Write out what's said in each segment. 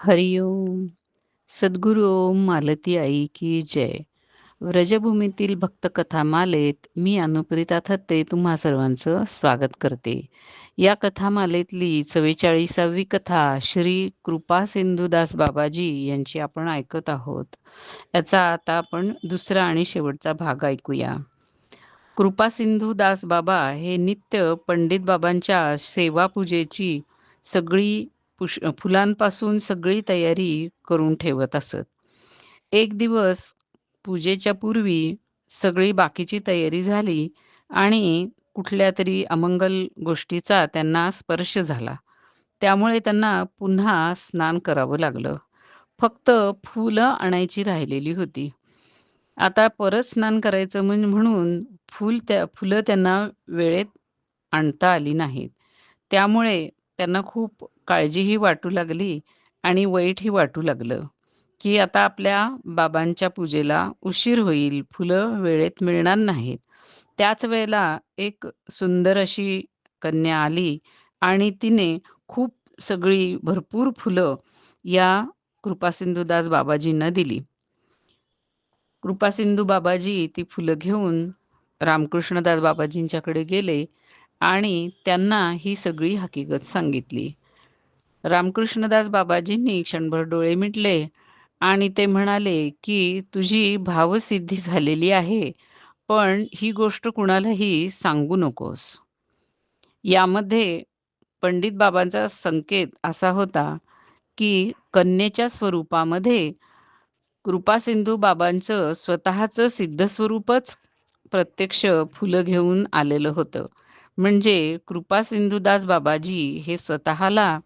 हरिओम सद्गुरु ओम मालती आई की जय. व्रजभूमीतील भक्तकथा मालेत मी अनुप्रिता थत्ते तुम्हा सर्वांचं स्वागत करते. या कथामालेतली चव्वेचाळीसावी कथा श्री कृपा सिंधुदास बाबाजी यांची आपण ऐकत आहोत. याचा आता आपण दुसरा आणि शेवटचा भाग ऐकूया. कृपा सिंधुदास बाबा हे नित्य पंडित बाबांच्या सेवा पूजेची सगळी पुष फुलांपासून सगळी तयारी करून ठेवत असत. एक दिवस पूजेच्या पूर्वी सगळी बाकीची तयारी झाली आणि कुठल्या तरी अमंगल गोष्टीचा त्यांना स्पर्श झाला. त्यामुळे त्यांना पुन्हा स्नान करावं लागलं. फक्त फुलं आणायची राहिलेली होती. आता परत स्नान करायचं म्हणून फुल त्या फुलं त्यांना वेळेत आणता आली नाहीत. त्यामुळे त्यांना खूप काळजीही वाटू लागली आणि वाईटही वाटू लागलं की आता आपल्या बाबांच्या पूजेला उशीर होईल फुलं वेळेत मिळणार नाहीत. त्याच वेळेला एक सुंदर अशी कन्या आली आणि तिने खूप सगळी भरपूर फुलं या कृपासिंधुदास बाबाजींना दिली. कृपासिंधू बाबाजी ती फुलं घेऊन रामकृष्णदास बाबाजींच्याकडे गेले आणि त्यांना ही सगळी हकीकत सांगितली. रामकृष्णदास बाबाजींनी क्षणभर डोळे मिटले आणि ते म्हणाले की तुझी भावसिद्धी झालेली आहे पण ही गोष्ट कुणालाही सांगू नकोस. यामध्ये पंडित बाबांचा संकेत असा होता की कन्येच्या स्वरूपामध्ये कृपासिंधू बाबांचं स्वतःचं सिद्ध स्वरूपच प्रत्यक्ष फुलं घेऊन आलेलं होतं. म्हणजे कृपासिंधुदास बाबाजी हे स्वतःला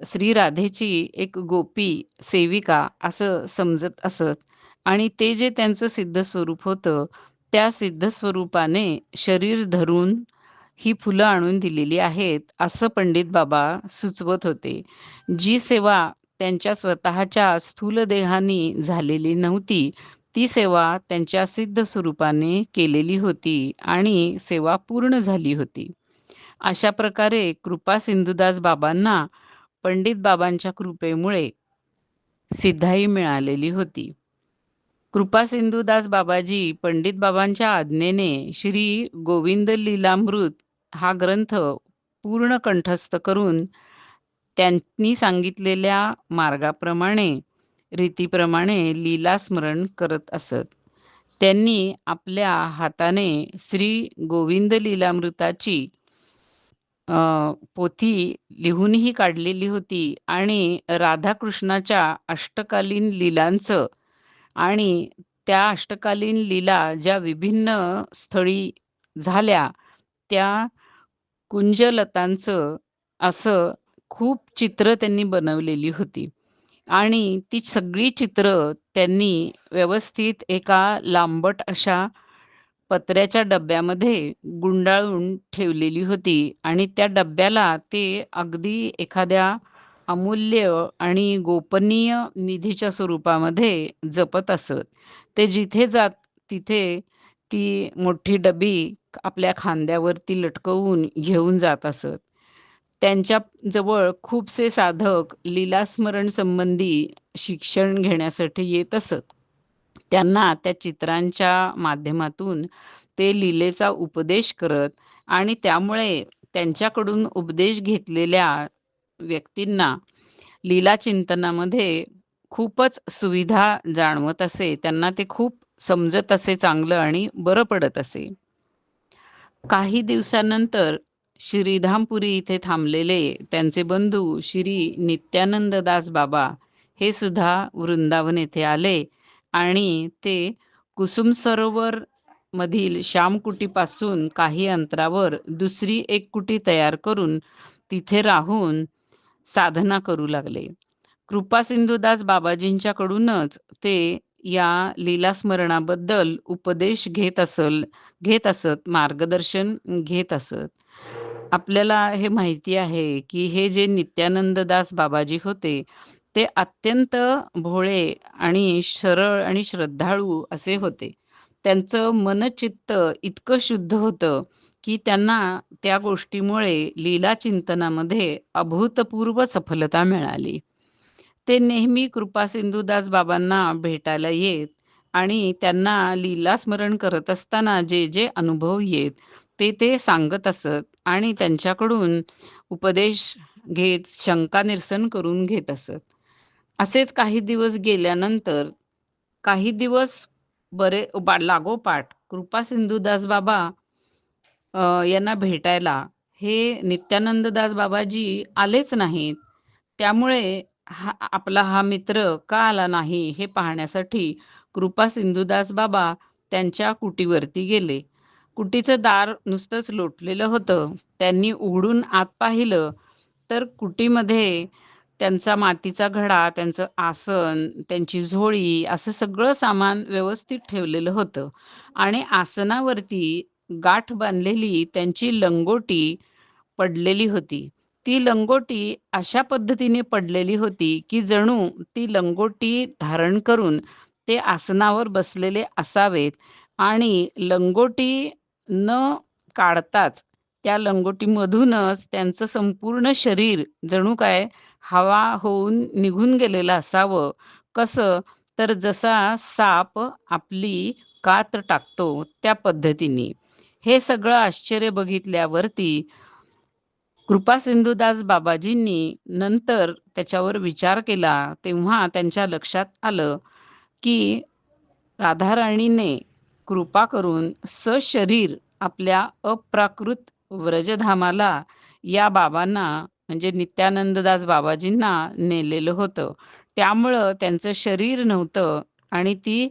श्री राधेची एक गोपी सेविका असं समजत असत. आणि ते जे त्यांचं सिद्ध स्वरूप होतं त्या सिद्ध स्वरूपाने शरीर धरून ही फुलं आणून दिलेली आहेत असं पंडित बाबा सुचवत होते. जी सेवा त्यांच्या स्वतःच्या स्थूल देहानी झालेली नव्हती ती सेवा त्यांच्या सिद्ध स्वरूपाने केलेली होती आणि सेवा पूर्ण झाली होती. अशा प्रकारे कृपा सिंधुदास बाबांना पंडित बाबांच्या कृपेमुळे सिद्धाई मिळालेली होती. कृपा सिंधुदास बाबाजी पंडित बाबांच्या आज्ञेने श्री गोविंद लीलामृत हा ग्रंथ पूर्ण कंठस्थ करून त्यांनी सांगितलेल्या मार्गाप्रमाणे रीतीप्रमाणे लीला स्मरण करत असत. त्यांनी आपल्या हाताने श्री गोविंद लीलामृताची पोथी लिहूनही काढलेली होती आणि राधाकृष्णाच्या अष्टकालीन लीलांचं आणि त्या अष्टकालीन लीला ज्या विभिन्न स्थळी झाल्या त्या कुंजलतांचं असं खूप चित्र त्यांनी बनवलेली होती. आणि ती सगळी चित्र त्यांनी व्यवस्थित एका लांबट अशा पत्र्याच्या डब्यामध्ये गुंडाळून ठेवलेली होती. आणि त्या डब्याला ते अगदी एखाद्या अमूल्य आणि गोपनीय निधीच्या स्वरूपामध्ये जपत असत. ते जिथे जात तिथे ती मोठी डबी आपल्या खांद्यावरती लटकवून घेऊन जात असत. त्यांच्या जवळ खूपसे साधक लीलास्मरण संबंधी शिक्षण घेण्यासाठी येत असत. त्यांना त्या चित्रांच्या माध्यमातून ते लीलेचा उपदेश करत आणि त्यामुळे त्यांच्याकडून उपदेश घेतलेल्या व्यक्तींना लीला चिंतनामध्ये खूपच सुविधा जाणवत असे त्यांना ते खूप समजत असे चांगलं आणि बरं पडत असे. काही दिवसानंतर श्रीधामपुरी इथे थांबलेले त्यांचे बंधू श्री नित्यानंद दास बाबा हे सुद्धा वृंदावन येथे आले आणि ते कुसुम सरोवर मधील श्यामकुटीपासून काही अंतरावर दुसरी एक कुटी तयार करून तिथे राहून साधना करू लागले. कृपा सिंधुदास बाबाजींच्याकडूनच ते या लीलास्मरणाबद्दल उपदेश घेत असल घेत असत मार्गदर्शन घेत असत. आपल्याला हे माहिती आहे की हे जे नित्यानंददास बाबाजी होते ते अत्यंत भोळे आणि सरळ आणि श्रद्धाळू असे होते. त्यांचं मनचित्त इतकं शुद्ध होतं की त्यांना त्या गोष्टीमुळे लीला चिंतनामध्ये अभूतपूर्व सफलता मिळाली. ते नेहमी कृपासिंधुदास बाबांना भेटायला येत आणि त्यांना लीला स्मरण करत असताना जे जे अनुभव येत ते ते सांगत असत आणि त्यांच्याकडून उपदेश घेत शंका निरसन करून घेत असत. असेच काही दिवस गेल्यानंतर काही दिवस बरे लागोपाठ कृपा सिंधुदास बाबा यांना भेटायला हे नित्यानंददास बाबाजी आलेच नाहीत. त्यामुळे हा आपला हा मित्र का आला नाही हे पाहण्यासाठी कृपा सिंधुदास बाबा त्यांच्या कुटीवरती गेले. कुटीचं दार नुसतंच लोटलेलं होतं. त्यांनी उघडून आत पाहिलं तर कुटीमध्ये त्यांचा मातीचा घडा त्यांचं आसन त्यांची झोळी असं सगळं सामान व्यवस्थित ठेवलेलं होतं. आणि आसनावरती गाठ बांधलेली त्यांची लंगोटी पडलेली होती. ती लंगोटी अशा पद्धतीने पडलेली होती की जणू ती लंगोटी धारण करून ते आसनावर बसलेले असावेत आणि लंगोटी न काढताच त्या लंगोटीमधूनच त्यांचं संपूर्ण शरीर जणू काय हवा होऊन निघून गेलेलं असावं. कसं? तर जसा साप आपली कात टाकतो त्या पद्धतीने. हे सगळं आश्चर्य बघितल्यावरती कृपासिंधुदास बाबाजींनी नंतर त्याच्यावर विचार केला तेव्हा त्यांच्या लक्षात आलं की राधाराणीने कृपा करून सशरीर आपल्या अप्राकृत व्रजधामाला या बाबांना म्हणजे नित्यानंददास बाबाजींना नेलेलं होतं. त्यामुळं त्यांचं शरीर नव्हतं आणि ती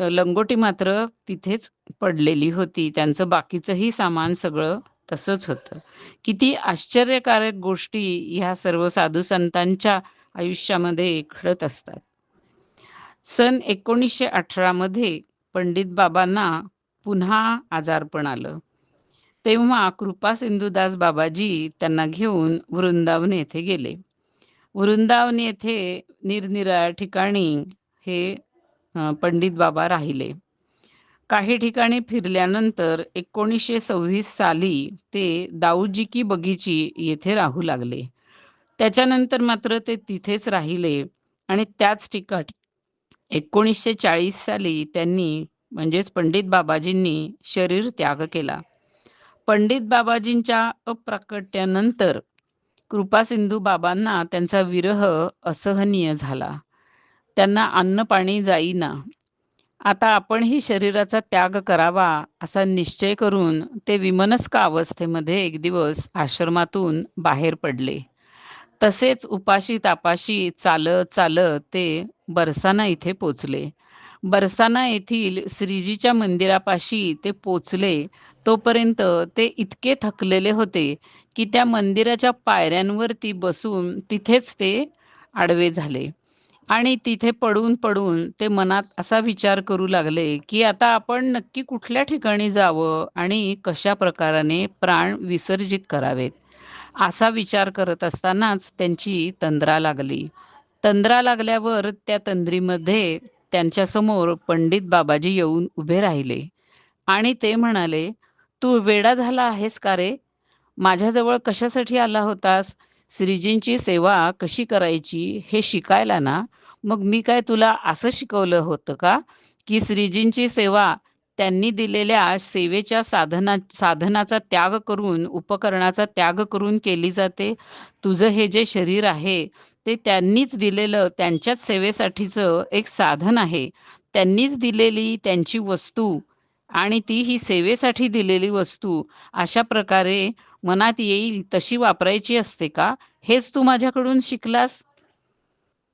लंगोटी मात्र तिथेच पडलेली होती. त्यांचं बाकीचंही सामान सगळं तसंच होतं. किती आश्चर्यकारक गोष्टी ह्या सर्व साधू संतांच्या आयुष्यामध्ये घडत असतात. सन एकोणीसशे अठरामध्ये पंडित बाबांना पुन्हा आजारपण आलं. तेव्हा कृपा सिंधुदास बाबाजी त्यांना घेऊन वृंदावन येथे गेले. वृंदावन येथे निरनिराळ्या ठिकाणी हे पंडित बाबा राहिले. काही ठिकाणी फिरल्यानंतर एकोणीसशे सव्वीस साली ते दाऊजी की बगीची येथे राहू लागले. त्याच्यानंतर मात्र ते तिथेच राहिले आणि त्याच ठिकाणी एकोणीसशे चाळीस साली त्यांनी म्हणजेच पंडित बाबाजींनी शरीर त्याग केला. पंडित बाबाजींच्या अप्राकट्यानंतर कृपासिंधू बाबांना त्यांचा विरह असहनीय झाला. त्यांना अन्न पाणी जाईना. आता आपणही शरीराचा त्याग करावा असा निश्चय करून ते विमनस्क अवस्थेमध्ये एक दिवस आश्रमातून बाहेर पडले. तसेच उपाशी तापाशी चालत चालत ते बरसाना इथे पोचले. बरसाना येथील श्रीजीच्या मंदिरापाशी ते पोचले. तोपर्यंत ते इतके थकलेले होते की त्या मंदिराच्या पायऱ्यांवरती बसून तिथेच ते आडवे झाले. आणि तिथे पडून पडून ते मनात असा विचार करू लागले की आता आपण नक्की कुठल्या ठिकाणी जावं आणि कशा प्रकाराने प्राण विसर्जित करावेत? असा विचार करत असतानाच त्यांची तंद्रा लागली. तंद्रा लागल्यावर त्या तंद्रीमध्ये त्यांच्यासमोर पंडित बाबाजी येऊन उभे राहिले. आणि ते म्हणाले तू वेडा झाला आहेस का रे? माझ्याजवळ कशासाठी आला होतास? श्रीजींची सेवा कशी करायची हे शिकायला ना? मग मी काय तुला असं शिकवलं होतं का? की श्रीजींची सेवा त्यांनी दिलेल्या सेवेच्या साधना साधनाचा त्याग करून उपकरणाचा त्याग करून केली जाते? तुझं हे जे शरीर आहे ते त्यांनीच दिलेलं त्यांच्याच सेवेसाठीचं एक साधन आहे. त्यांनीच दिलेली त्यांची वस्तू आणि ती ही सेवेसाठी दिलेली वस्तू अशा प्रकारे मनात येईल तशी वापरायची असते का? हेच तू माझ्याकडून शिकलास?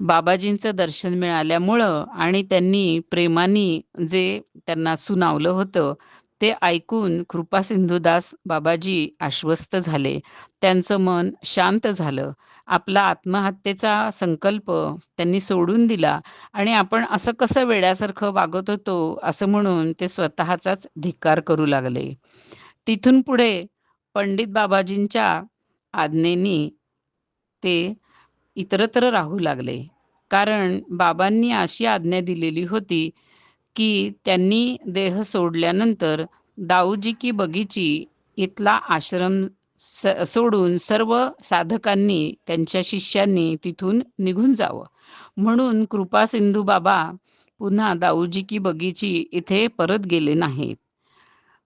बाबाजींचं दर्शन मिळाल्यामुळं आणि त्यांनी प्रेमाने जे त्यांना सुनावलं होतं ते ऐकून कृपासिंधुदास बाबाजी आश्वस्त झाले. त्यांचं मन शांत झालं. आपला आत्महत्येचा संकल्प त्यांनी सोडून दिला आणि आपण असं कसं वेड्यासारखं वागत होतो असं म्हणून ते स्वतःचाच धिक्कार करू लागले. तिथून पुढे पंडित बाबाजींच्या आज्ञेनी ते इतरत्र राहू लागले. कारण बाबांनी अशी आज्ञा दिलेली होती की त्यांनी देह सोडल्यानंतर दाऊजी की बगीची इथला आश्रम सोडून सर्व साधकांनी त्यांच्या शिष्यांनी तिथून निघून जावं. म्हणून कृपा सिंधू बाबा पुन्हा दाऊजी की बगीची इथे परत गेले नाहीत.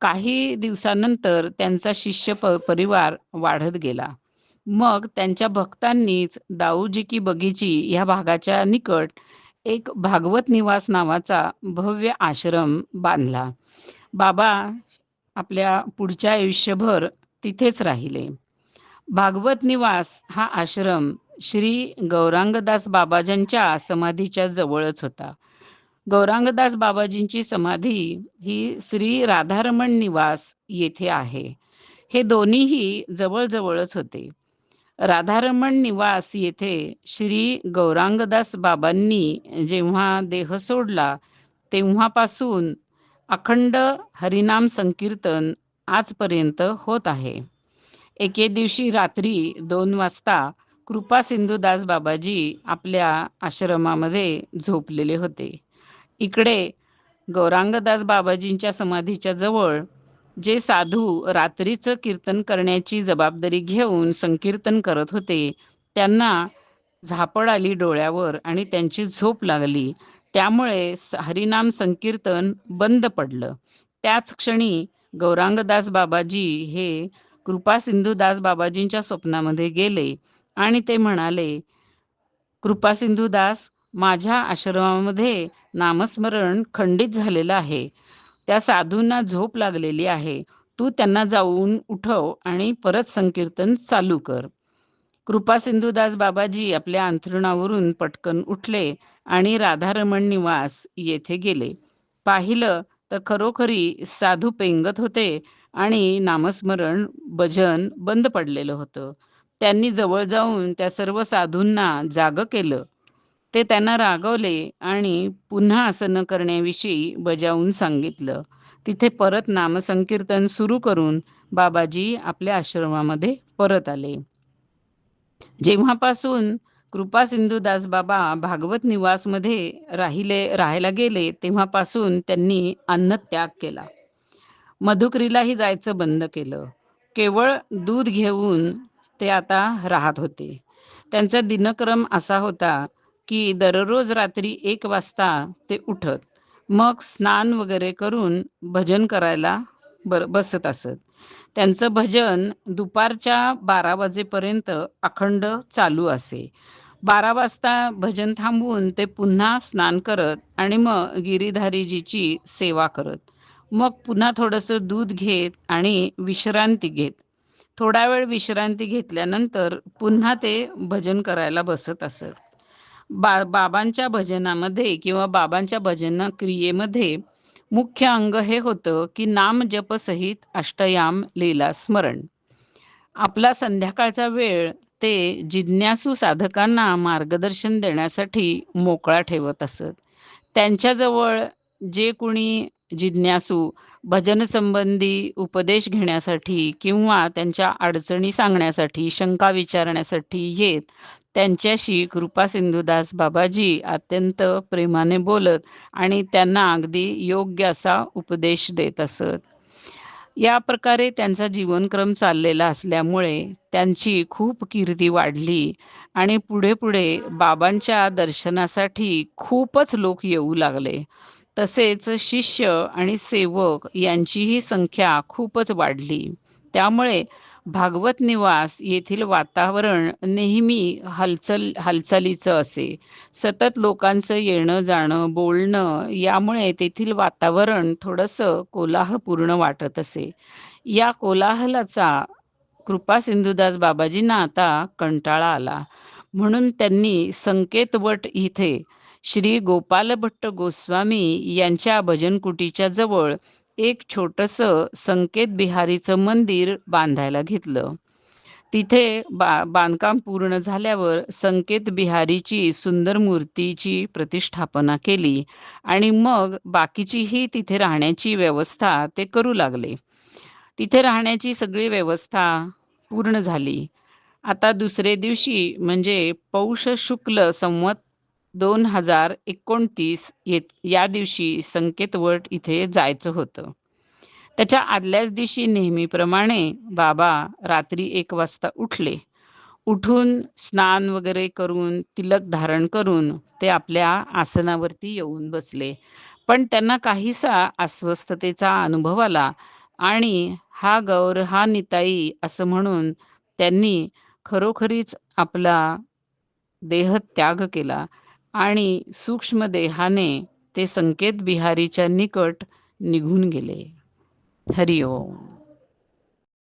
काही दिवसानंतर त्यांचा शिष्य प परिवार वाढत गेला. मग त्यांच्या भक्तांनीच दाऊजी की बगीची ह्या भागाच्या निकट एक भागवत निवास नावाचा भव्य आश्रम बांधला. बाबा आपल्या पुढच्या आयुष्यभर तिथेच राहिले. भागवत निवास हा आश्रम श्री गौरांगदास बाबाजांच्या समाधीच्या जवळच होता. गौरांगदास बाबाजींची समाधी ही श्री राधारमण निवास येथे आहे. हे दोन्हीही जवळजवळच होते. राधारमण निवास येथे श्री गौरांगदास बाबांनी जेव्हा देह सोडला तेव्हापासून अखंड हरिनाम संकीर्तन आजपर्यंत होत आहे. एके दिवशी रात्री दोन वाजता कृपा सिंधुदास बाबाजी आपल्या आश्रमामध्ये झोपलेले होते. इकडे गौरांगदास बाबाजींच्या समाधीच्या जवळ जे साधू रात्रीचं कीर्तन करण्याची जबाबदारी घेऊन संकीर्तन करत होते त्यांना झापड आली डोळ्यावर आणि त्यांची झोप लागली. त्यामुळे हरिनाम संकीर्तन बंद पडलं. त्याच क्षणी गौरांगदास बाबाजी हे कृपा सिंधुदास बाबाजींच्या स्वप्नामध्ये गेले आणि ते म्हणाले कृपा सिंधुदास माझ्या आश्रमामध्ये नामस्मरण खंडित झालेलं आहे. त्या साधूंना झोप लागलेली आहे. तू त्यांना जाऊन उठव आणि परत संकीर्तन चालू कर. कृपा सिंधुदास बाबाजी आपल्या अंथरुणावरून पटकन उठले आणि राधारमण निवास येथे गेले. पाहिलं तर खरोखरी साधू पेंगत होते आणि नामस्मरण भजन बंद पडलेलं होतं. त्यांनी जवळ जाऊन त्या सर्व साधूंना जाग केलं. ते त्यांना रागवले आणि पुन्हा असं न करण्याविषयी बजावून सांगितलं. तिथे परत नामसंकीर्तन सुरू करून बाबाजी आपल्या आश्रमामध्ये परत आले. जेव्हापासून कृपा सिंधुदास बाबा भागवत निवासमध्ये राहिले राहायला गेले तेव्हापासून त्यांनी अन्नत्याग केला. मधुकरीलाही जायचं बंद केलं. केवळ दूध घेऊन ते आता राहत होते. त्यांचा दिनक्रम असा होता की दररोज रात्री एक वाजता ते उठत मग स्नान वगैरे करून भजन करायला बर बसत असत. त्यांचं भजन दुपारच्या बारा वाजेपर्यंत अखंड चालू असे. बारा वाजता भजन थांबवून ते पुन्हा स्नान करत आणि मग गिरीधारीजीची सेवा करत. मग पुन्हा थोडंसं दूध घेत आणि विश्रांती घेत. थोडा वेळ विश्रांती घेतल्यानंतर पुन्हा ते भजन करायला बसत असत. बा बाबांच्या भजनामध्ये किंवा बाबांच्या भजन क्रियेमध्ये मुख्य अंग हे होतं की नाम जपसहित अष्टयाम लीला स्मरण. आपला संध्याकाळचा वेळ ते जिज्ञासू साधकांना मार्गदर्शन देण्यासाठी मोकळा ठेवत असत. त्यांच्याजवळ जे कुणी जिज्ञासू भजनसंबंधी उपदेश घेण्यासाठी किंवा त्यांच्या अडचणी सांगण्यासाठी शंका विचारण्यासाठी येत त्यांच्याशी कृपा सिंधुदास बाबाजी अत्यंत प्रेमाने बोलत आणि त्यांना अगदी योग्य असा उपदेश देत असत. या प्रकारे त्यांचा जीवनक्रम चाललेला असल्यामुळे त्यांची खूप कीर्ती वाढली आणि पुढे पुढे बाबांच्या दर्शनासाठी खूपच लोक येऊ लागले. तसेच शिष्य आणि सेवक यांचीही संख्या खूपच वाढली. त्यामुळे भागवत निवास येथील वातावरण नेहमी हालचल हालचालीचं असे. सतत लोकांचं येणं जाणं बोलणं यामुळे तेथील वातावरण थोडंसं कोलाहपूर्ण वाटत असे. या कोलाहलाचा कृपा सिंधुदास बाबाजींना आता कंटाळा आला. म्हणून त्यांनी संकेतवट इथे श्री गोपाल भट्ट गोस्वामी यांच्या भजनकुटीच्या जवळ एक छोटंसं संकेत बिहारीचं मंदिर बांधायला घेतलं. तिथे बा बांधकाम पूर्ण झाल्यावर संकेत बिहारीची सुंदर मूर्तीची प्रतिष्ठापना केली आणि मग बाकीचीही तिथे राहण्याची व्यवस्था ते करू लागले. तिथे राहण्याची सगळी व्यवस्था पूर्ण झाली. आता दुसरे दिवशी म्हणजे पौष शुक्ल संवत दोन हजार एकोणतीस येत या दिवशी संकेतवट इथे जायचं होतं. त्याच्या आदल्याच दिवशी नेहमीप्रमाणे बाबा रात्री एक वाजता उठले. उठून स्नान वगैरे करून तिलक धारण करून ते आपल्या आसनावरती येऊन बसले. पण त्यांना काहीसा अस्वस्थतेचा अनुभव आला आणि हा गौर हा निताई असं म्हणून त्यांनी खरोखरीच आपला देह त्याग केला. आणि सूक्ष्म देहाने ते संकेत बिहारीच्या निकट निघून गेले. हरिओम.